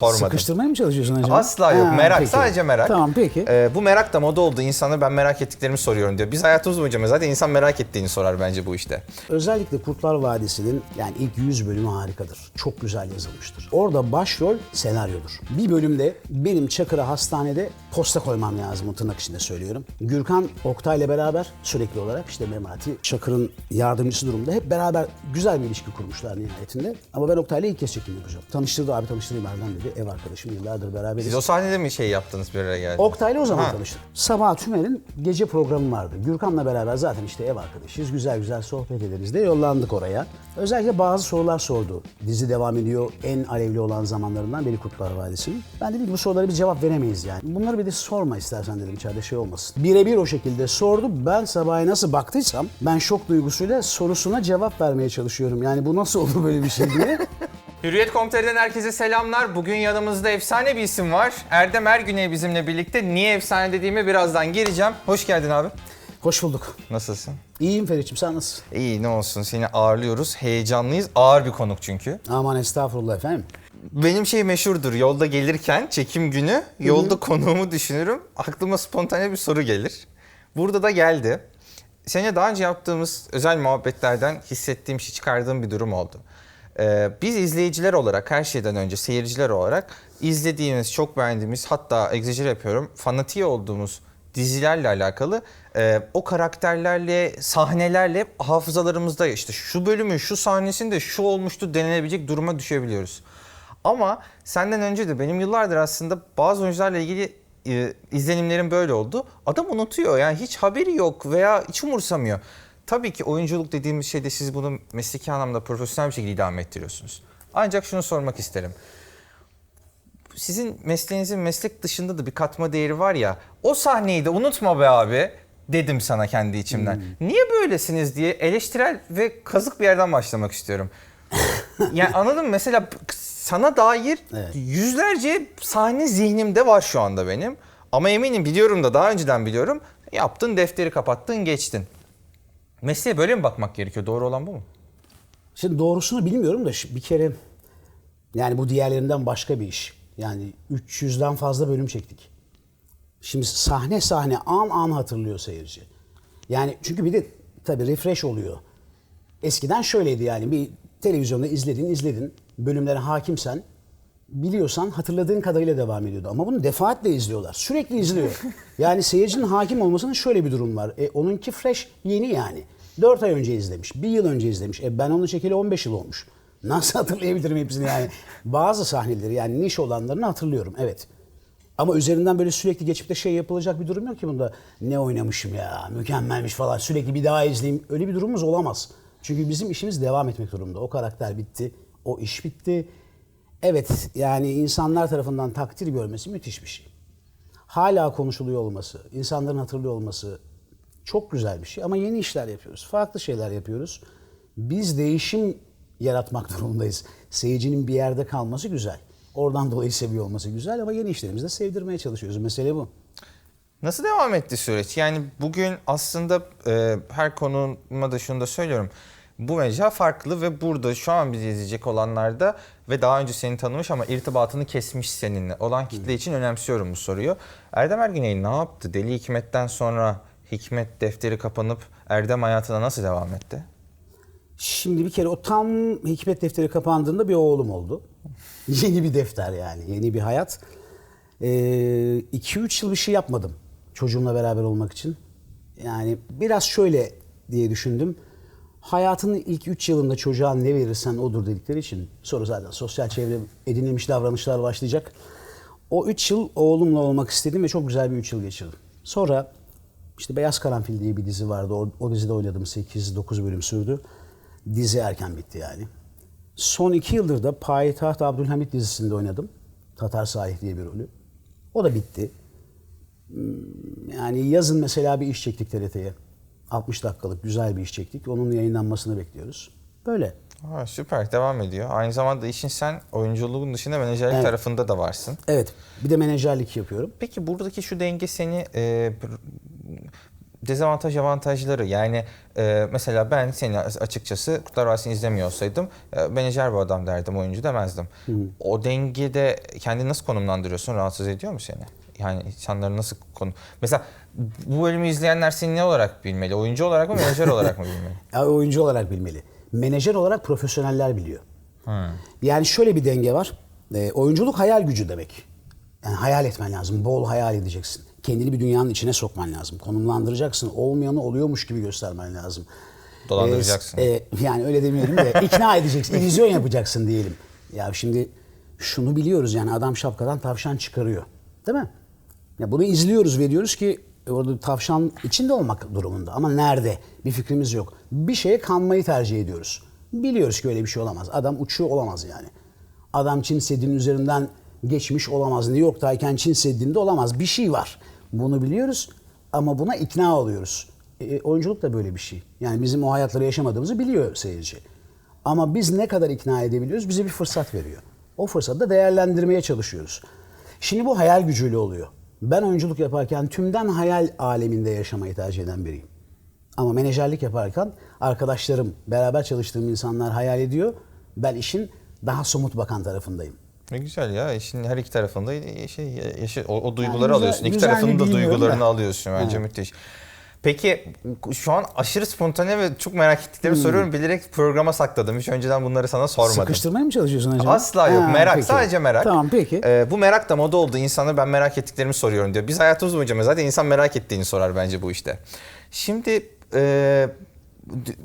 Sormadım. Sıkıştırmaya mı çalışıyorsun acaba? Asla yok. Ha, merak. peki. Sadece merak. Tamam peki. Ee, bu merak da moda oldu. İnsanlar ben merak ettiklerimi soruyorum diyor. Biz hayatımız boyunca zaten insan merak ettiğini sorar bence bu işte. Özellikle Kurtlar Vadisi'nin yani ilk 100 bölümü harikadır. Çok güzel yazılmıştır. Orada başrol senaryodur. Bir bölümde benim Çakır'a hastanede posta koymam lazım o tırnak içinde söylüyorum. Gürkan Oktay'la beraber sürekli olarak işte Memati Çakır'ın yardımcısı durumda hep beraber güzel bir ilişki kurmuşlar nihayetinde. Ama ben Oktay'la ilk kez çekim yapacağım. Tanıştırdı abi tanıştırayım Erdem dedi. Ev arkadaşım yıllardır beraberiz. Siz o sahnede mi şey yaptınız bir araya geldiniz? Oktay'la o zaman Ha. tanıştık. Sabah Tümer'in gece programı vardı. Gürkan'la beraber zaten işte ev arkadaşıyız. Güzel güzel sohbet ederiz de yollandık oraya. Özellikle bazı sorular sordu. Dizi devam ediyor. En alevli olan zamanlarından biri Kurtlar Vadisi'nin. Ben dedim ki bu sorulara bir cevap veremeyiz yani. Bunları bir de sorma istersen dedim içeride şey olmasın. Birebir o şekilde sordu. Ben sabahı nasıl baktıysam ben şok duygusuyla sorusuna cevap vermeye çalışıyorum. Yani bu nasıl olur böyle bir şey diye. Hürriyet.com.tr'den herkese selamlar. Bugün yanımızda efsane bir isim var. Erdem Ergüney bizimle birlikte. Niye efsane dediğime birazdan gireceğim. Hoş geldin abi. Hoş bulduk. Nasılsın? İyiyim Ferit'ciğim sen nasılsın? İyi ne olsun seni ağırlıyoruz. Heyecanlıyız. Ağır bir konuk çünkü. Aman estağfurullah efendim. Benim şey meşhurdur. Yolda gelirken çekim günü yolda konuğumu düşünürüm. Aklıma spontane bir soru gelir. Burada da geldi. Seninle daha önce yaptığımız özel muhabbetlerden hissettiğim şey çıkardığım bir durum oldu. Ee, biz izleyiciler olarak her şeyden önce seyirciler olarak izlediğimiz, çok beğendiğimiz hatta egzajere yapıyorum fanatiği olduğumuz dizilerle alakalı e, o karakterlerle, sahnelerle hafızalarımızda işte şu bölümün şu sahnesinde şu olmuştu denilebilecek duruma düşebiliyoruz. Ama senden önce de benim yıllardır aslında bazı oyuncularla ilgili e, izlenimlerim böyle oldu. Adam unutuyor yani hiç haberi yok veya hiç umursamıyor. Tabii ki oyunculuk dediğimiz şeyde siz bunu mesleki anlamda profesyonel bir şekilde idame ettiriyorsunuz. Ancak şunu sormak isterim. Sizin mesleğinizin meslek dışında da bir katma değeri var ya. O sahneyi de unutma be abi dedim sana kendi içimden. Niye böylesiniz diye eleştirel ve kazık bir yerden başlamak istiyorum. yani anladın mı? Mesela sana dair Evet. yüzlerce sahne zihnimde var şu anda benim. Ama eminim biliyorum da daha önceden biliyorum. Yaptın defteri kapattın geçtin. Mesleğe böyle mi bakmak gerekiyor? Doğru olan bu mu? Şimdi doğrusunu bilmiyorum da bir kere yani bu diğerlerinden başka bir iş. Yani 300'den fazla bölüm çektik. Şimdi sahne sahne an an hatırlıyor seyirci. Yani çünkü bir de tabii refresh oluyor. Eskiden şöyleydi yani bir televizyonda izledin izledin bölümlere hakimsen biliyorsan hatırladığın kadarıyla devam ediyordu. Ama bunu defaatle izliyorlar. Sürekli izliyor. Yani seyircinin hakim olmasının şöyle bir durum var. E, onunki fresh yeni yani. 4 ay önce izlemiş, bir yıl önce izlemiş. E, ben onu çekeli 15 yıl olmuş. Nasıl hatırlayabilirim hepsini yani? Bazı sahneleri yani niş olanlarını hatırlıyorum evet. Ama üzerinden böyle sürekli geçip de şey yapılacak bir durum yok ki bunda. Ne oynamışım ya, mükemmelmiş falan. Sürekli bir daha izleyeyim. Öyle bir durumumuz olamaz. Çünkü bizim işimiz devam etmek durumunda. O karakter bitti, o iş bitti. Evet yani insanlar tarafından takdir görmesi müthiş bir şey. Hala konuşuluyor olması, insanların hatırlıyor olması çok güzel bir şey. Ama yeni işler yapıyoruz, farklı şeyler yapıyoruz. Biz değişim yaratmak durumundayız. Seyircinin bir yerde kalması güzel. Oradan dolayı seviyor olması güzel ama yeni işlerimizi de sevdirmeye çalışıyoruz. Mesele bu. Nasıl devam etti süreç? Yani bugün aslında e, her konuma da şunu da söylüyorum. Bu mecra farklı ve burada şu an bizi izleyecek olanlarda ve daha önce seni tanımış ama irtibatını kesmiş seninle olan kitle için önemsiyorum bu soruyu. Erdem Ergüney ne yaptı? Deli Hikmet'ten sonra Hikmet defteri kapanıp Erdem hayatına nasıl devam etti? Şimdi bir kere o tam Hikmet defteri kapandığında bir oğlum oldu. Yeni bir defter yani, yeni bir hayat. 2-3 yıl bir şey yapmadım çocuğumla beraber olmak için. Yani biraz şöyle diye düşündüm. Hayatının ilk 3 yılında çocuğa ne verirsen odur dedikleri için sonra zaten sosyal çevre edinilmiş davranışlar başlayacak. O 3 yıl oğlumla olmak istedim ve çok güzel bir 3 yıl geçirdim. Sonra işte Beyaz Karanfil diye bir dizi vardı. O, o dizide oynadım. 8-9 bölüm sürdü. Dizi erken bitti yani. Son iki yıldır da Payitaht Abdülhamit dizisinde oynadım. Tatar Sahih diye bir rolü. O da bitti. Hmm, Yani yazın mesela bir iş çektik TRT'ye. 60 dakikalık güzel bir iş çektik. Onun yayınlanmasını bekliyoruz. Böyle. Ha, süper devam ediyor. Aynı zamanda işin sen oyunculuğun dışında menajerlik Evet. tarafında da varsın. Evet. Bir de menajerlik yapıyorum. Peki buradaki şu denge seni e, dezavantaj avantajları yani e, mesela ben seni açıkçası Kurtlar Vadisi'ni izlemiyor olsaydım e, menajer bu adam derdim oyuncu demezdim. O dengede kendini nasıl konumlandırıyorsun rahatsız ediyor mu seni? Yani insanları nasıl konu... Mesela bu bölümü izleyenler seni ne olarak bilmeli? Oyuncu olarak mı menajer olarak mı bilmeli? Ya oyuncu olarak bilmeli. Menajer olarak profesyoneller biliyor. Yani şöyle bir denge var. E, oyunculuk hayal gücü demek. Yani hayal etmen lazım. Bol hayal edeceksin. Kendini bir dünyanın içine sokman lazım. Konumlandıracaksın. Olmayanı oluyormuş gibi göstermen lazım. Dolandıracaksın. E, e, yani öyle demeyelim de ikna edeceksin. illüzyon yapacaksın diyelim. Ya şimdi şunu biliyoruz yani adam şapkadan tavşan çıkarıyor. Değil mi? Ya bunu izliyoruz ve diyoruz ki orada tavşan içinde olmak durumunda. Ama nerede? Bir fikrimiz yok. Bir şeye kanmayı tercih ediyoruz. Biliyoruz ki öyle bir şey olamaz. Adam uçuyor olamaz yani. Adam Çin Seddi'nin üzerinden geçmiş olamaz. New York'tayken Çin Seddi'nde olamaz. Bir şey var. Bunu biliyoruz ama buna ikna oluyoruz. E, oyunculuk da böyle bir şey. Yani bizim o hayatları yaşamadığımızı biliyor seyirci. Ama biz ne kadar ikna edebiliyoruz bize bir fırsat veriyor. O fırsatı da değerlendirmeye çalışıyoruz. Şimdi bu hayal gücüyle oluyor. Ben oyunculuk yaparken tümden hayal aleminde yaşamayı tercih eden biriyim. Ama menajerlik yaparken arkadaşlarım, beraber çalıştığım insanlar hayal ediyor. Ben işin daha somut bakan tarafındayım. Ne güzel ya işin her iki tarafında şey yaşa, o, o duyguları güzel- alıyorsun. İki tarafının da duygularını da. alıyorsun bence müthiş. Peki şu an aşırı spontane ve çok merak ettiklerimi Hmm. soruyorum. Bilerek programa sakladım. Hiç önceden bunları sana sormadım. Sıkıştırmaya mı çalışıyorsun acaba? Asla yok. Ha, merak. peki. Sadece merak. Tamam peki. Ee, bu merak da moda oldu. İnsanlar ben merak ettiklerimi soruyorum diyor. Biz hayatımız boyunca zaten insan merak ettiğini sorar bence bu işte. Şimdi e,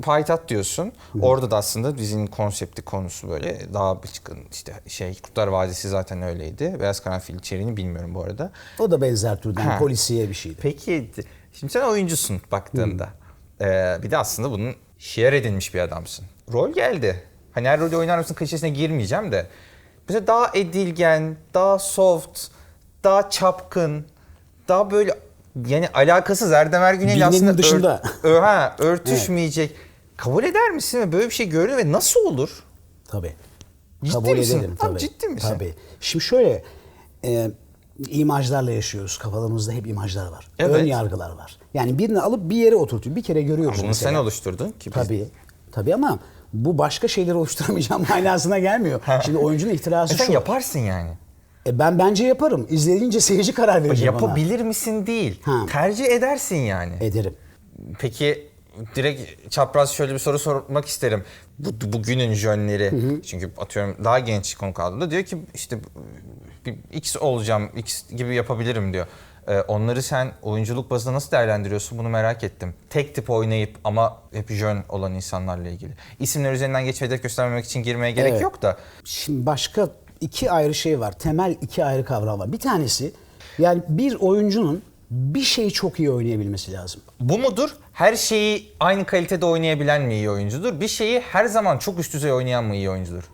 payitaht diyorsun. Orada da aslında dizinin konsepti konusu böyle daha bir çıkın işte şey Kurtlar Vadisi zaten öyleydi. Beyaz Karanfil içeriğini bilmiyorum bu arada. O da benzer türden Ha. polisiye bir şeydi. Peki şimdi sen oyuncusun baktığında. Ee, bir de aslında bunun şiar edilmiş bir adamsın. Rol geldi. Hani her rolü oynar mısın klişesine girmeyeceğim de. Mesela daha edilgen, daha soft, daha çapkın, daha böyle yani alakasız Erdem Bilinenin aslında ör- dışında. ö- ha, örtüşmeyecek. Kabul eder misin böyle bir şey gördün ve nasıl olur? Tabii. Ciddi Kabul misin? ederim Abi tabii. ciddi misin? Tabii. Şimdi şöyle e, imajlarla yaşıyoruz. Kafalarımızda hep imajlar var. Evet. Ön yargılar var. Yani birini alıp bir yere oturtuyor. Bir kere görüyoruz Bunu mesela. sen oluşturdun ki biz- Tabii. Tabii ama bu başka şeyleri oluşturamayacağım manasına gelmiyor. Şimdi oyuncunun ihtirası E sen şu. yaparsın yani. E ben bence yaparım. İzleyince seyirci karar verecek. Yapabilir misin değil. Ha. Tercih edersin yani. Ederim. Peki direkt çapraz şöyle bir soru sormak isterim. Bu bugünün jönleri çünkü atıyorum daha genç konuk aldığında diyor ki işte bir X olacağım, X gibi yapabilirim diyor. Ee, onları sen oyunculuk bazında nasıl değerlendiriyorsun bunu merak ettim. Tek tip oynayıp ama hep jön olan insanlarla ilgili. İsimler üzerinden geç hedef göstermemek için girmeye gerek Evet. yok da. Şimdi başka iki ayrı şey var. Temel iki ayrı kavram var. Bir tanesi yani bir oyuncunun bir şeyi çok iyi oynayabilmesi lazım. Bu mudur? Her şeyi aynı kalitede oynayabilen mi iyi oyuncudur? Bir şeyi her zaman çok üst düzey oynayan mı iyi oyuncudur?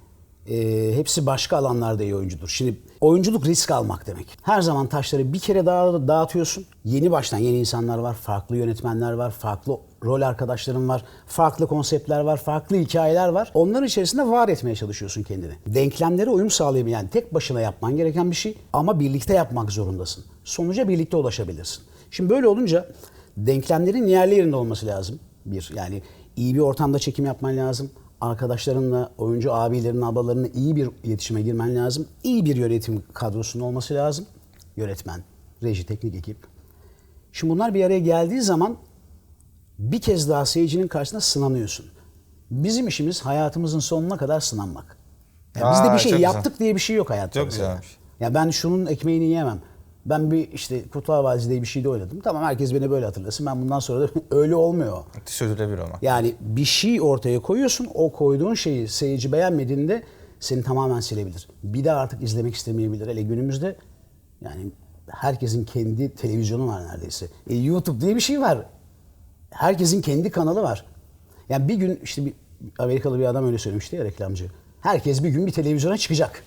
Ee, hepsi başka alanlarda iyi oyuncudur. Şimdi oyunculuk risk almak demek. Her zaman taşları bir kere daha dağıtıyorsun. Yeni baştan yeni insanlar var, farklı yönetmenler var, farklı rol arkadaşların var, farklı konseptler var, farklı hikayeler var. Onların içerisinde var etmeye çalışıyorsun kendini. Denklemlere uyum sağlayabilen, yani tek başına yapman gereken bir şey ama birlikte yapmak zorundasın. Sonuca birlikte ulaşabilirsin. Şimdi böyle olunca denklemlerin yerli yerinde olması lazım. Bir yani iyi bir ortamda çekim yapman lazım. Arkadaşlarınla, oyuncu abilerin, ablalarınla iyi bir iletişime girmen lazım. İyi bir yönetim kadrosunun olması lazım. Yönetmen, reji, teknik ekip. Şimdi bunlar bir araya geldiği zaman bir kez daha seyircinin karşısında sınanıyorsun. Bizim işimiz hayatımızın sonuna kadar sınanmak. Yani Aa, bizde bir şey çok güzel. yaptık diye bir şey yok hayatta. Çok mesela. güzelmiş. Ya ben şunun ekmeğini yiyemem. Ben bir işte Kurtlar Vadisi diye bir şeyde oynadım. Tamam herkes beni böyle hatırlasın. Ben bundan sonra da öyle olmuyor. Sürdürülebilir olmak. Yani bir şey ortaya koyuyorsun. O koyduğun şeyi seyirci beğenmediğinde seni tamamen silebilir. Bir daha artık izlemek istemeyebilir. Hele günümüzde yani herkesin kendi televizyonu var neredeyse. E, YouTube diye bir şey var. Herkesin kendi kanalı var. Yani bir gün işte bir Amerikalı bir adam öyle söylemişti ya reklamcı. Herkes bir gün bir televizyona çıkacak.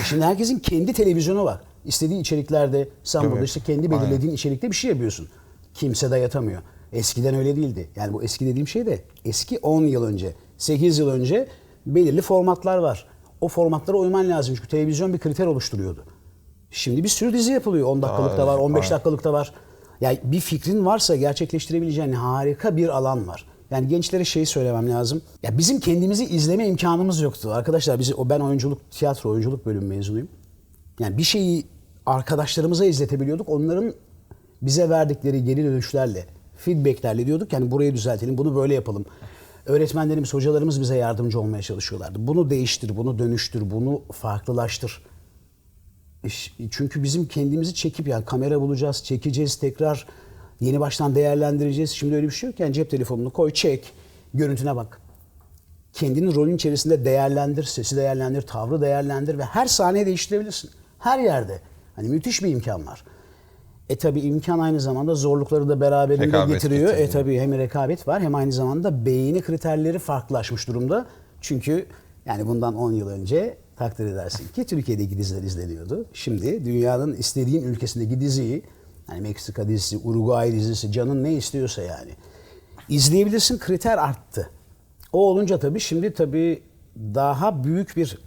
E şimdi herkesin kendi televizyonu var. İstediği içeriklerde sen burada Evet. işte kendi belirlediğin içerikte bir şey yapıyorsun. Kimse dayatamıyor. Eskiden öyle değildi. Yani bu eski dediğim şey de eski 10 yıl önce, 8 yıl önce belirli formatlar var. O formatlara uyman lazım çünkü televizyon bir kriter oluşturuyordu. Şimdi bir sürü dizi yapılıyor. 10 dakikalık da var, 15 dakikalık da var. Yani bir fikrin varsa gerçekleştirebileceğin harika bir alan var. Yani gençlere şeyi söylemem lazım. Ya bizim kendimizi izleme imkanımız yoktu. Arkadaşlar bizi o ben oyunculuk, tiyatro oyunculuk bölümü mezunuyum. Yani bir şeyi arkadaşlarımıza izletebiliyorduk. Onların bize verdikleri geri dönüşlerle, feedbacklerle diyorduk yani burayı düzeltelim, bunu böyle yapalım. Öğretmenlerimiz, hocalarımız bize yardımcı olmaya çalışıyorlardı. Bunu değiştir, bunu dönüştür, bunu farklılaştır. Çünkü bizim kendimizi çekip yani kamera bulacağız, çekeceğiz tekrar yeni baştan değerlendireceğiz. Şimdi öyle bir şey yok yani cep telefonunu koy, çek, görüntüne bak. Kendini rolün içerisinde değerlendir, sesi değerlendir, tavrı değerlendir ve her sahneyi değiştirebilirsin. Her yerde. Hani müthiş bir imkan var. E tabi imkan aynı zamanda zorlukları da beraberinde Rekabet getiriyor. E getiriyor. tabi hem rekabet var hem aynı zamanda beğeni kriterleri farklılaşmış durumda. Çünkü yani bundan 10 yıl önce takdir edersin ki Türkiye'deki diziler izleniyordu. Şimdi dünyanın istediğin ülkesindeki diziyi hani Meksika dizisi, Uruguay dizisi, canın ne istiyorsa yani izleyebilirsin kriter arttı. O olunca tabii şimdi tabii daha büyük bir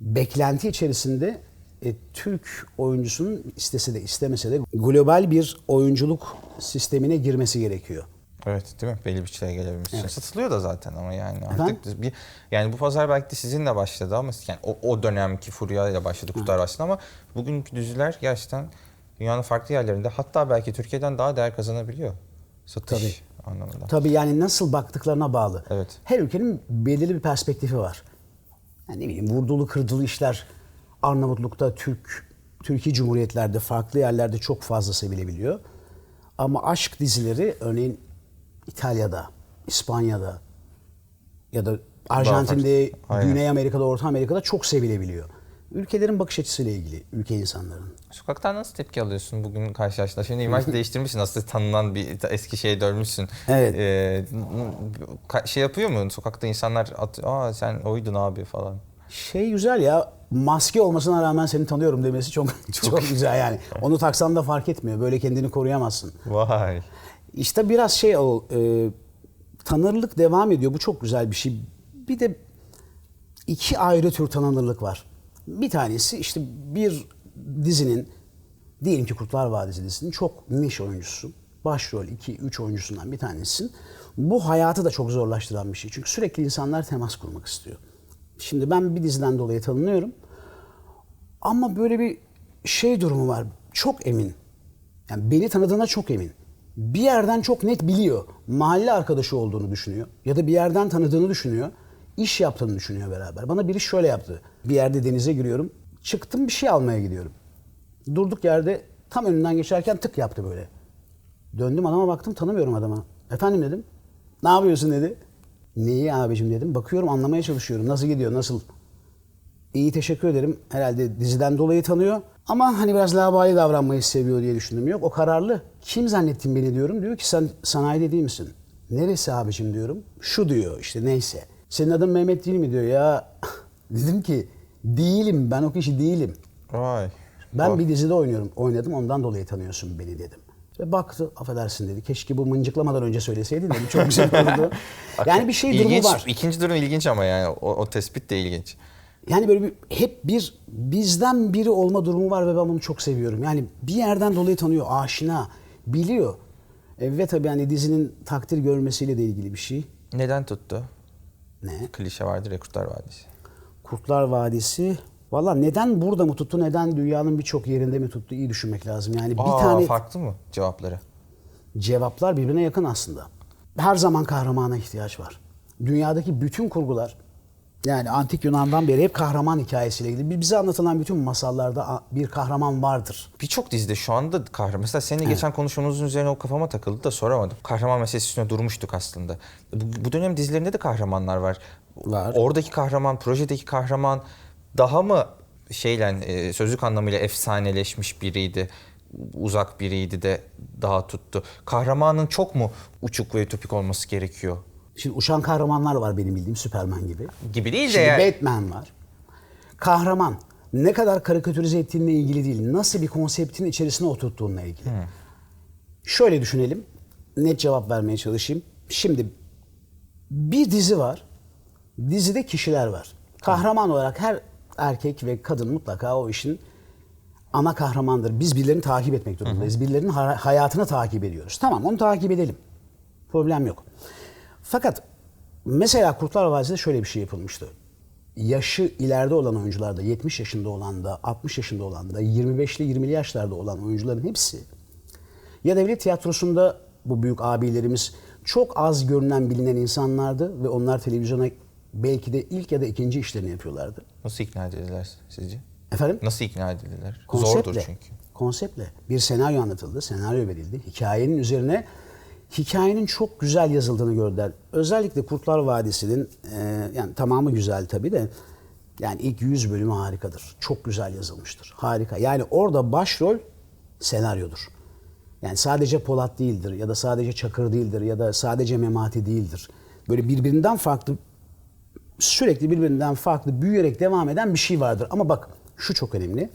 beklenti içerisinde e, Türk oyuncusunun istese de istemese de global bir oyunculuk sistemine girmesi gerekiyor. Evet değil mi? Belli bir çileye gelebilmiş. Satılıyor da zaten ama yani Efendim? artık bir yani bu pazar belki de sizinle başladı ama yani o, o dönemki furyayla başladı Kurtlar Vadisi'nde ama bugünkü diziler gerçekten dünyanın farklı yerlerinde hatta belki Türkiye'den daha değer kazanabiliyor. Satış anlamında. Tabii yani nasıl baktıklarına bağlı. Evet. Her ülkenin belirli bir perspektifi var. Yani ne bileyim vurdulu kırdılı işler Arnavutluk'ta, Türk, Türkiye Cumhuriyetlerde, farklı yerlerde çok fazla sevilebiliyor. Ama aşk dizileri örneğin İtalya'da, İspanya'da ya da Arjantin'de. Aynen. Güney Amerika'da, Orta Amerika'da çok sevilebiliyor. Ülkelerin bakış açısıyla ilgili, ülke insanların. Sokaktan nasıl tepki alıyorsun bugün karşılaştığında? Şimdi imaj değiştirmişsin aslında tanınan bir eski şeye dönmüşsün. Evet. Ee, şey yapıyor mu? Sokakta insanlar at, aa sen oydun abi falan. Şey güzel ya maske olmasına rağmen seni tanıyorum demesi çok çok, güzel yani. Onu taksan da fark etmiyor. Böyle kendini koruyamazsın. Vay. İşte biraz şey o e, tanırlık devam ediyor. Bu çok güzel bir şey. Bir de iki ayrı tür tanınırlık var. Bir tanesi işte bir dizinin diyelim ki Kurtlar Vadisi dizisinin çok niş oyuncusu. Başrol 2-3 oyuncusundan bir tanesisin. Bu hayatı da çok zorlaştıran bir şey. Çünkü sürekli insanlar temas kurmak istiyor. Şimdi ben bir diziden dolayı tanınıyorum. Ama böyle bir şey durumu var. Çok emin. Yani beni tanıdığına çok emin. Bir yerden çok net biliyor. Mahalle arkadaşı olduğunu düşünüyor. Ya da bir yerden tanıdığını düşünüyor. İş yaptığını düşünüyor beraber. Bana biri şöyle yaptı. Bir yerde denize giriyorum. Çıktım bir şey almaya gidiyorum. Durduk yerde tam önünden geçerken tık yaptı böyle. Döndüm adama baktım tanımıyorum adama. Efendim dedim. Ne yapıyorsun dedi. Neyi abicim dedim. Bakıyorum anlamaya çalışıyorum. Nasıl gidiyor nasıl? İyi teşekkür ederim. Herhalde diziden dolayı tanıyor. Ama hani biraz laubali davranmayı seviyor diye düşündüm. Yok o kararlı. Kim zannettin beni diyorum. Diyor ki sen sanayide değil misin? Neresi abicim diyorum. Şu diyor işte neyse. Senin adın Mehmet değil mi diyor ya. Dedim ki değilim ben o kişi değilim. Vay. Ben bir dizide oynuyorum. Oynadım ondan dolayı tanıyorsun beni dedim. Ve baktı affedersin dedi. Keşke bu mıncıklamadan önce söyleseydin dedi. Çok güzel olurdu. yani bir şey durumu İlginç, var. İkinci durum ilginç ama yani o, o tespit de ilginç. Yani böyle bir hep bir bizden biri olma durumu var ve ben bunu çok seviyorum. Yani bir yerden dolayı tanıyor, aşina, biliyor. E, ve tabii hani dizinin takdir görmesiyle de ilgili bir şey. Neden tuttu? Ne? Klişe vardır ya Kurtlar Vadisi. Kurtlar Vadisi. Valla neden burada mı tuttu, neden dünyanın birçok yerinde mi tuttu iyi düşünmek lazım. Yani bir Aa, tane farklı mı cevapları? cevaplar birbirine yakın aslında. Her zaman kahramana ihtiyaç var. Dünyadaki bütün kurgular yani antik Yunan'dan beri hep kahraman hikayesiyle ilgili. Bize anlatılan bütün masallarda bir kahraman vardır. Birçok dizide şu anda kahraman. Mesela seninle geçen konuşmamızın üzerine o kafama takıldı da soramadım. Kahraman meselesi üstüne durmuştuk aslında. Bu, bu dönem dizilerinde de kahramanlar var. Var. Oradaki kahraman, projedeki kahraman daha mı şeyle e, sözlük anlamıyla efsaneleşmiş biriydi? Uzak biriydi de daha tuttu. Kahramanın çok mu uçuk ve ütopik olması gerekiyor? Şimdi uçan kahramanlar var benim bildiğim Superman gibi. Gibi değil de Şimdi yani. Batman var. Kahraman ne kadar karikatürize ettiğinle ilgili değil. Nasıl bir konseptin içerisine oturttuğunla ilgili. Şöyle düşünelim. Net cevap vermeye çalışayım. Şimdi bir dizi var. Dizide kişiler var. Kahraman olarak her erkek ve kadın mutlaka o işin ana kahramandır. Biz birilerini takip etmek durumundayız. Birilerinin ha- hayatını takip ediyoruz. Tamam onu takip edelim. Problem yok. Fakat mesela Kurtlar Vadisi'de şöyle bir şey yapılmıştı. Yaşı ileride olan oyuncularda, 70 yaşında olan da, 60 yaşında olan da, 25'li 20'li yaşlarda olan oyuncuların hepsi ya devlet tiyatrosunda bu büyük abilerimiz çok az görünen bilinen insanlardı ve onlar televizyona belki de ilk ya da ikinci işlerini yapıyorlardı. Nasıl ikna edildiler sizce? Efendim? Nasıl ikna edildiler? Konseptle. Zordur çünkü. Konseptle. Bir senaryo anlatıldı, senaryo verildi. Hikayenin üzerine hikayenin çok güzel yazıldığını gördüler. Özellikle Kurtlar Vadisi'nin e, yani tamamı güzel tabii de yani ilk 100 bölümü harikadır. Çok güzel yazılmıştır. Harika. Yani orada başrol senaryodur. Yani sadece Polat değildir ya da sadece Çakır değildir ya da sadece Memati değildir. Böyle birbirinden farklı sürekli birbirinden farklı büyüyerek devam eden bir şey vardır. Ama bak şu çok önemli.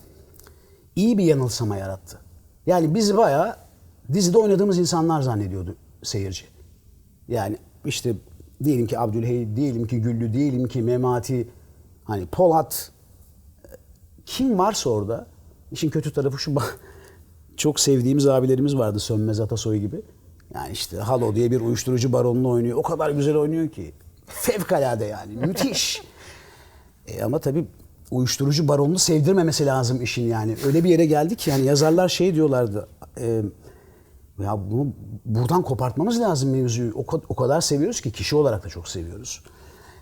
İyi bir yanılsama yarattı. Yani bizi bayağı dizide oynadığımız insanlar zannediyordu seyirci. Yani işte diyelim ki Abdülhey, diyelim ki Güllü, diyelim ki Memati, hani Polat, kim varsa orada işin kötü tarafı şu çok sevdiğimiz abilerimiz vardı Sönmez Atasoy gibi. Yani işte Halo diye bir uyuşturucu baronunu oynuyor. O kadar güzel oynuyor ki. Fevkalade yani. Müthiş. E ama tabii uyuşturucu baronunu sevdirmemesi lazım işin yani. Öyle bir yere geldik yani yazarlar şey diyorlardı. e, ya bunu buradan kopartmamız lazım mevzuyu. O, o kadar seviyoruz ki kişi olarak da çok seviyoruz.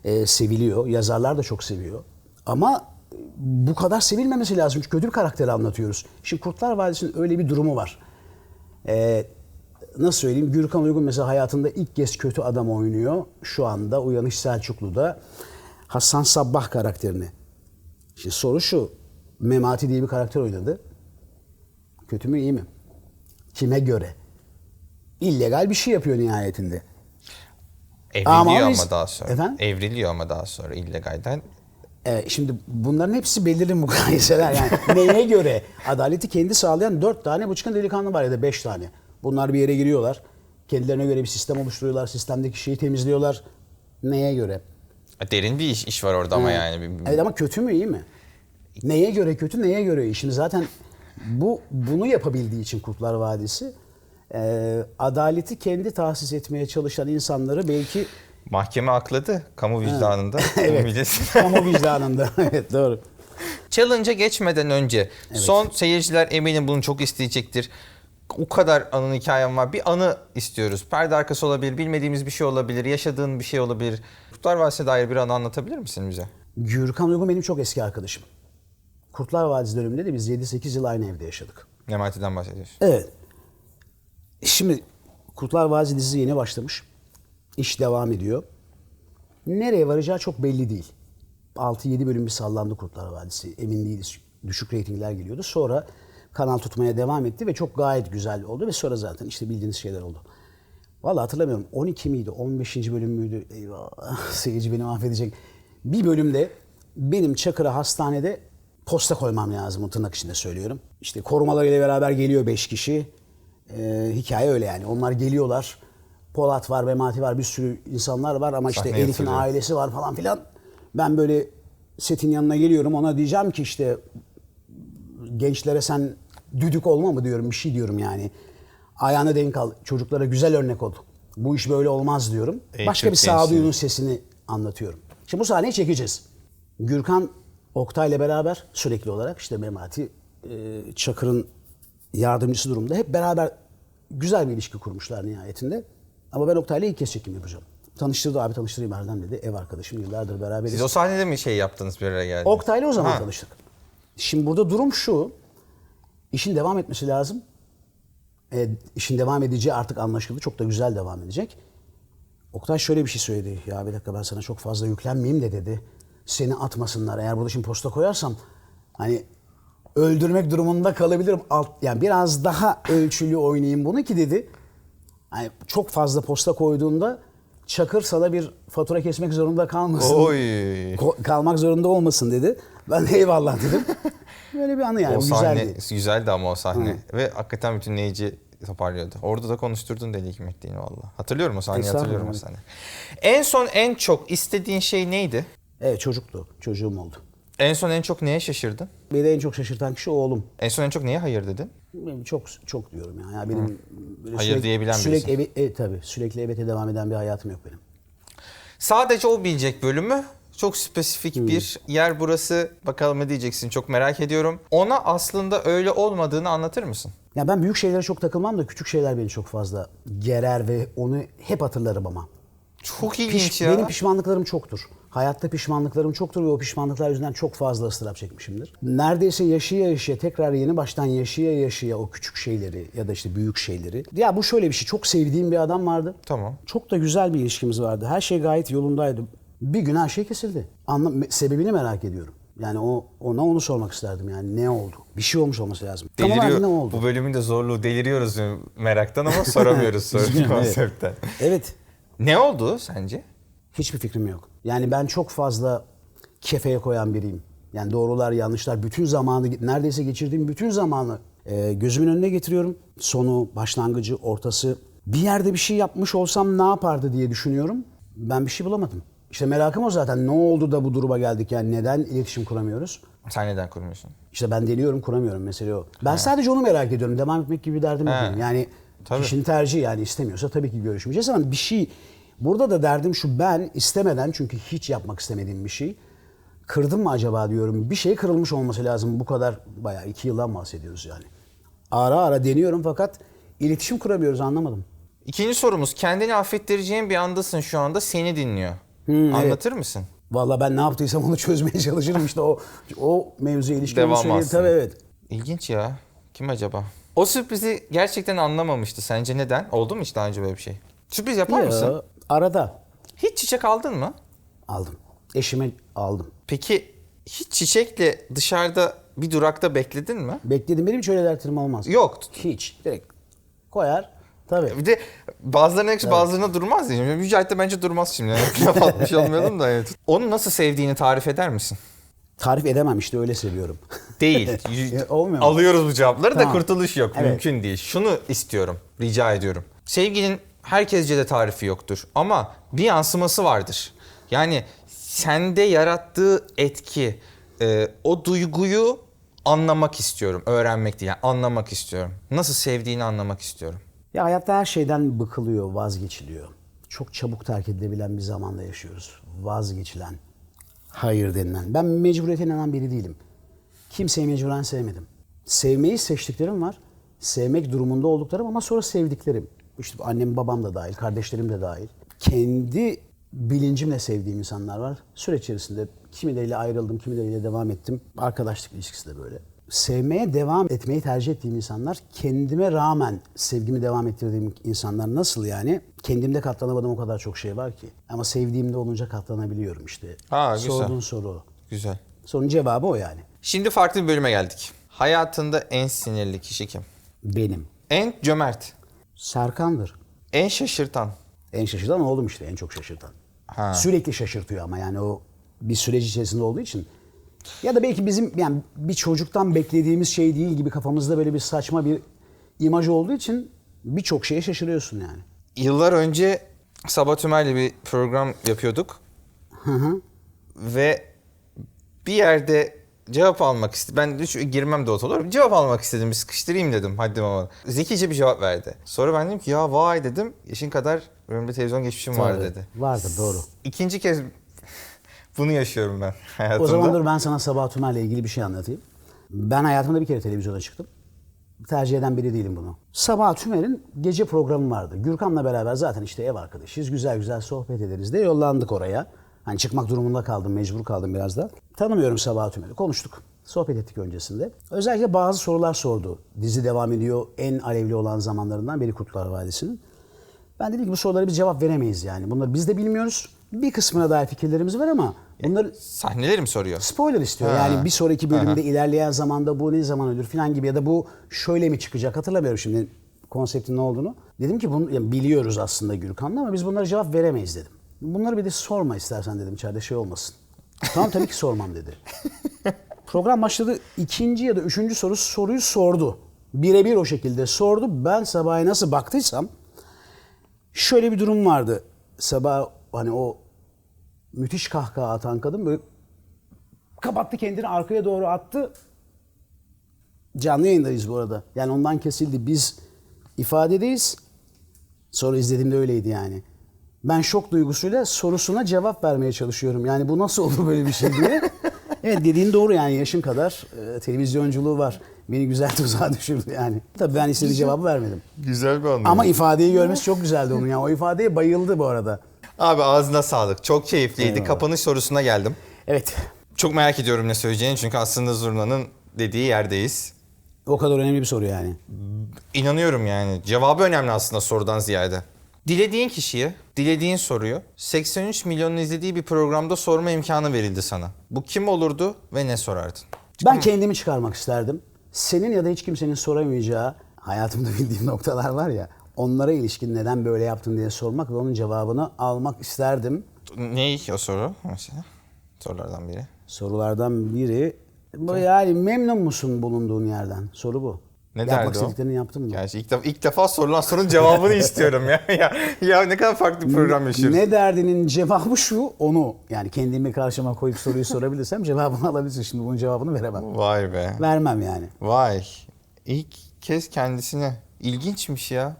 E, seviliyor. Yazarlar da çok seviyor. Ama bu kadar sevilmemesi lazım. Çünkü kötü bir karakteri anlatıyoruz. Şimdi Kurtlar Vadisi'nin öyle bir durumu var. E, nasıl söyleyeyim? Gürkan Uygun mesela hayatında ilk kez kötü adam oynuyor. Şu anda Uyanış Selçuklu'da Hasan Sabbah karakterini. Şimdi soru şu. Memati diye bir karakter oynadı. Kötü mü iyi mi? Kime göre? İllegal bir şey yapıyor nihayetinde. Evriliyor Ama ama, biz- daha sonra. Efendim? Evriliyor ama daha sonra illegalden. Ee, şimdi bunların hepsi belirli mukayeseler. Yani neye göre? Adaleti kendi sağlayan dört tane bıçkın delikanlı var ya da beş tane. Bunlar bir yere giriyorlar. Kendilerine göre bir sistem oluşturuyorlar. Sistemdeki şeyi temizliyorlar. Neye göre? Derin bir iş, iş var orada ama yani. Evet ama kötü mü iyi mi? Neye göre kötü, neye göre iyi? Şimdi zaten bu bunu yapabildiği için Kurtlar Vadisi e, adaleti kendi tahsis etmeye çalışan insanları belki Mahkeme akladı kamu vicdanında. Evet. Kamu vicdanında. evet doğru. Challenge'a geçmeden önce son seyirciler eminim bunu çok isteyecektir. O kadar anın hikayem var. Bir anı istiyoruz. Perde arkası olabilir, bilmediğimiz bir şey olabilir, yaşadığın bir şey olabilir. Kurtlar Vadisi'ne dair bir anı anlatabilir misin bize? Gürkan Uygun benim çok eski arkadaşım. Kurtlar Vadisi döneminde de biz 7-8 yıl aynı evde yaşadık. Nemati'den bahsediyorsun. Evet. Şimdi Kurtlar Vadisi dizisi yeni başlamış. İş devam ediyor. Nereye varacağı çok belli değil. 6-7 bölüm bir sallandı Kurtlar Vadisi. Emin değiliz. Düşük reytingler geliyordu. Sonra kanal tutmaya devam etti ve çok gayet güzel oldu. Ve sonra zaten işte bildiğiniz şeyler oldu. Vallahi hatırlamıyorum. 12 miydi? 15. bölüm müydü? Eyvah. Seyirci beni mahvedecek. Bir bölümde benim Çakır'a hastanede posta koymam lazım. Tırnak içinde söylüyorum. İşte korumalarıyla beraber geliyor 5 kişi. Ee, hikaye öyle yani. Onlar geliyorlar. Polat var, Memati var, bir sürü insanlar var ama işte Sahne Elif'in ailesi var falan filan. Ben böyle setin yanına geliyorum. Ona diyeceğim ki işte gençlere sen düdük olma mı diyorum bir şey diyorum yani. Ayağına denk al. Çocuklara güzel örnek ol. Bu iş böyle olmaz diyorum. Ey Başka bir sağduyunun sesini anlatıyorum. Şimdi bu sahneyi çekeceğiz. Gürkan Oktay'la beraber sürekli olarak işte Memati e, Çakır'ın yardımcısı durumda. Hep beraber güzel bir ilişki kurmuşlar nihayetinde. Ama ben Oktay'la ilk kez çekim yapacağım. Tanıştırdı abi tanıştırayım Erdem dedi. Ev arkadaşım yıllardır beraberiz. Siz o sahnede mi şey yaptınız bir araya geldiniz? Oktay'la o zaman Ha. tanıştık. Şimdi burada durum şu. İşin devam etmesi lazım. E, işin devam edeceği artık anlaşıldı. Çok da güzel devam edecek. Oktay şöyle bir şey söyledi. Ya bir dakika ben sana çok fazla yüklenmeyeyim de dedi. Seni atmasınlar. Eğer burada şimdi posta koyarsam hani öldürmek durumunda kalabilirim. Alt, yani biraz daha ölçülü oynayayım bunu ki dedi. Hani çok fazla posta koyduğunda Çakır sana bir fatura kesmek zorunda kalmasın. Oy. Ko- kalmak zorunda olmasın dedi. Ben de eyvallah dedim. Böyle bir anı yani. o sahne güzeldi. güzeldi ama o sahne. Ve hakikaten bütünleyici toparlıyordu. Orada da konuşturdun Deli Hikmetliğini valla. Hatırlıyorum o sahneyi hatırlıyorum o sahneyi. En son en çok istediğin şey neydi? Evet çocuktu. Çocuğum oldu. En son en çok neye şaşırdın? Beni en çok şaşırtan kişi oğlum. En son en çok neye hayır dedin? Çok çok diyorum yani. yani benim böyle Hayır diyebilen sürekli evet, evet, tabii sürekli evete devam eden bir hayatım yok benim. Sadece o bilecek bölümü. Çok spesifik bir yer burası. Bakalım ne diyeceksin çok merak ediyorum. Ona aslında öyle olmadığını anlatır mısın? Ya ben büyük şeylere çok takılmam da küçük şeyler beni çok fazla gerer ve onu hep hatırlarım ama. Çok ilginç Piş- ya. Benim pişmanlıklarım çoktur. Hayatta pişmanlıklarım çoktur ve o pişmanlıklar yüzünden çok fazla ıstırap çekmişimdir. Neredeyse yaşaya yaşaya tekrar yeni baştan yaşaya yaşaya o küçük şeyleri ya da işte büyük şeyleri. Ya bu şöyle bir şey. Çok sevdiğim bir adam vardı. Tamam. Çok da güzel bir ilişkimiz vardı. Her şey gayet yolundaydı. Bir gün her şey kesildi. Anla, me- sebebini merak ediyorum. Yani o ona onu sormak isterdim yani ne oldu? Bir şey olmuş olması lazım. Tam olarak Deliriyor. ne oldu? Bu bölümün de zorluğu deliriyoruz meraktan ama soramıyoruz soru konseptten. Evet. Ne oldu sence? Hiçbir fikrim yok. Yani ben çok fazla kefeye koyan biriyim. Yani doğrular yanlışlar bütün zamanı neredeyse geçirdiğim bütün zamanı e, gözümün önüne getiriyorum. Sonu, başlangıcı, ortası. Bir yerde bir şey yapmış olsam ne yapardı diye düşünüyorum. Ben bir şey bulamadım. İşte merakım o zaten. Ne oldu da bu duruma geldik yani neden iletişim kuramıyoruz? Sen neden kurmuyorsun? İşte ben deniyorum kuramıyorum mesele o. Ben sadece onu merak ediyorum. Devam etmek gibi bir derdim yok He. Yani Tabii. kişinin tercihi yani istemiyorsa tabii ki görüşmeyeceğiz ama bir şey burada da derdim şu ben istemeden çünkü hiç yapmak istemediğim bir şey kırdım mı acaba diyorum. Bir şey kırılmış olması lazım bu kadar bayağı iki yıldan bahsediyoruz yani. Ara ara deniyorum fakat iletişim kuramıyoruz anlamadım. İkinci sorumuz. Kendini affettireceğin bir andasın şu anda seni dinliyor. evet. Anlatır mısın? Vallahi ben ne yaptıysam onu çözmeye çalışırım işte o o mevzuya ilişkin Devam söyleyeyim. aslında. Tabii evet. İlginç ya. Kim acaba? O sürprizi gerçekten anlamamıştı. Sence neden? Oldu mu hiç daha önce böyle bir şey? Sürpriz yapar Ya, mısın? Arada Hiç çiçek aldın mı? aldım. Eşime aldım. Peki hiç çiçekle dışarıda bir durakta bekledin mi? Bekledim benim hiç öyle dertlerim olmaz. Yok. Hiç. Direkt koyar. Tabii. Bir de bazılarına yakış bazılarına durmaz ya. Mücahit de bence durmaz şimdi. Yani laf atmış olmayalım da. Evet. Onu nasıl sevdiğini tarif eder misin? Tarif edemem işte öyle seviyorum. Değil. Ya, olmuyor mu? Alıyoruz bu cevapları da Tamam. kurtuluş yok. Evet. Mümkün değil. Şunu istiyorum. Rica ediyorum. Sevginin herkesce de tarifi yoktur. Ama bir yansıması vardır. Yani sende yarattığı etki, e, o duyguyu anlamak istiyorum. Öğrenmek değil. Yani anlamak istiyorum. Nasıl sevdiğini anlamak istiyorum. Ya hayatta her şeyden bıkılıyor, vazgeçiliyor. Çok çabuk terk edilebilen bir zamanda yaşıyoruz. Vazgeçilen, hayır denilen. Ben mecburiyete inanan biri değilim. Kimseyi mecburen sevmedim. Sevmeyi seçtiklerim var. Sevmek durumunda olduklarım ama sonra sevdiklerim. İşte annem babam da dahil, kardeşlerim de dahil. Kendi bilincimle sevdiğim insanlar var. Süreç içerisinde kimileriyle ayrıldım, kimileriyle devam ettim. Arkadaşlık ilişkisi de böyle. Sevmeye devam etmeyi tercih ettiğim insanlar kendime rağmen sevgimi devam ettirdiğim insanlar nasıl yani? Kendimde katlanamadığım o kadar çok şey var ki. Ama sevdiğimde olunca katlanabiliyorum işte. Ha, güzel. Sorduğun soru o. Güzel. Sorunun cevabı o yani. Şimdi farklı bir bölüme geldik. Hayatında en sinirli kişi kim? Benim. En cömert. Serkan'dır. En şaşırtan. En şaşırtan oğlum işte en çok şaşırtan. Ha. Sürekli şaşırtıyor ama yani o bir süreç içerisinde olduğu için. Ya da belki bizim yani bir çocuktan beklediğimiz şey değil gibi kafamızda böyle bir saçma bir imaj olduğu için birçok şeye şaşırıyorsun yani. Yıllar önce Sabah Tümer'le bir program yapıyorduk. Ve bir yerde cevap almak istedim. Ben hiç girmem de olur. Cevap almak istedim. Bir sıkıştırayım dedim. Haddim ama. Zekice bir cevap verdi. Sonra ben dedim ki ya vay dedim. Yaşın kadar önümde televizyon geçmişim var Tabii, dedi. Vardır doğru. İkinci kez bunu yaşıyorum ben hayatımda. O zaman dur ben sana Sabah Tümer'le ilgili bir şey anlatayım. Ben hayatımda bir kere televizyona çıktım. Tercih eden biri değilim bunu. Sabah Tümer'in gece programı vardı. Gürkan'la beraber zaten işte ev arkadaşıyız. Güzel güzel sohbet ederiz de yollandık oraya. Hani çıkmak durumunda kaldım, mecbur kaldım biraz da. Tanımıyorum Sabah Tümer'i. Konuştuk. Sohbet ettik öncesinde. Özellikle bazı sorular sordu. Dizi devam ediyor. En alevli olan zamanlarından biri Kurtlar Vadisi'nin. Ben dedim ki bu sorulara biz cevap veremeyiz yani. Bunları biz de bilmiyoruz. Bir kısmına dair fikirlerimiz var ama bunları Sahneleri mi soruyor? spoiler istiyor. Ha. Yani bir sonraki bölümde ilerleyen zamanda bu ne zaman ölür falan gibi ya da bu şöyle mi çıkacak hatırlamıyorum şimdi konseptin ne olduğunu. Dedim ki bunu yani biliyoruz aslında Gürkan'la ama biz bunlara cevap veremeyiz dedim. Bunları bir de sorma istersen dedim içeride şey olmasın. tamam tabii ki sormam dedi. Program başladı. ikinci ya da üçüncü soru soruyu sordu. Birebir o şekilde sordu. Ben sabahı nasıl baktıysam şöyle bir durum vardı. Sabah hani o müthiş kahkaha atan kadın böyle kapattı kendini arkaya doğru attı. Canlı yayındayız bu arada. Yani ondan kesildi. Biz ifadedeyiz. Sonra izlediğimde öyleydi yani. Ben şok duygusuyla sorusuna cevap vermeye çalışıyorum. Yani bu nasıl olur böyle bir şey diye. evet dediğin doğru yani yaşın kadar e, televizyonculuğu var. Beni güzel tuzağa düşürdü yani. Tabii ben istediği cevabı vermedim. Güzel bir anlam. Ama ifadeyi görmesi çok güzeldi onun ya. O ifadeye bayıldı bu arada. Abi ağzına sağlık. Çok keyifliydi. Eyvallah. Kapanış sorusuna geldim. Evet. Çok merak ediyorum ne söyleyeceğini çünkü aslında Zurna'nın dediği yerdeyiz. O kadar önemli bir soru yani. İnanıyorum yani. Cevabı önemli aslında sorudan ziyade. Dilediğin kişiye, dilediğin soruyu 83 milyonun izlediği bir programda sorma imkanı verildi sana. Bu kim olurdu ve ne sorardın? Ben kendimi çıkarmak isterdim. Senin ya da hiç kimsenin soramayacağı hayatımda bildiğim noktalar var ya. Onlara ilişkin neden böyle yaptın diye sormak ve onun cevabını almak isterdim. Ne o soru mesela? Sorulardan biri. Sorulardan biri bu yani memnun musun bulunduğun yerden? Soru bu. Ne Yapmak derdi o? istediklerini yaptın mı? Gerçi ilk defa, ilk defa sorulan sorunun cevabını istiyorum ya. ya. Ya ne kadar farklı bir program yaşıyoruz. Ne derdinin cevabı şu, onu yani kendimi karşıma koyup soruyu sorabilirsem cevabını alabilirsin. Şimdi bunun cevabını veremem. Vay be. Vermem yani. Vay. İlk kez kendisine. İlginçmiş ya.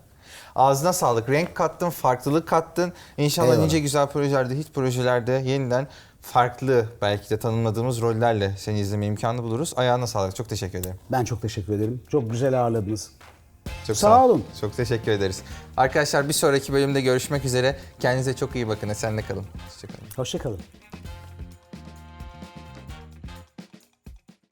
Ağzına sağlık. Renk kattın, farklılık kattın. İnşallah Eyvallah. nice güzel projelerde, hit projelerde yeniden farklı belki de tanımladığımız rollerle seni izleme imkanı buluruz. Ayağına sağlık. Çok teşekkür ederim. Ben çok teşekkür ederim. Çok güzel ağırladınız. Çok Sağ olun. Çok teşekkür ederiz. Arkadaşlar bir sonraki bölümde görüşmek üzere. Kendinize çok iyi bakın. Esenle kalın. Hoşçakalın. Hoşçakalın.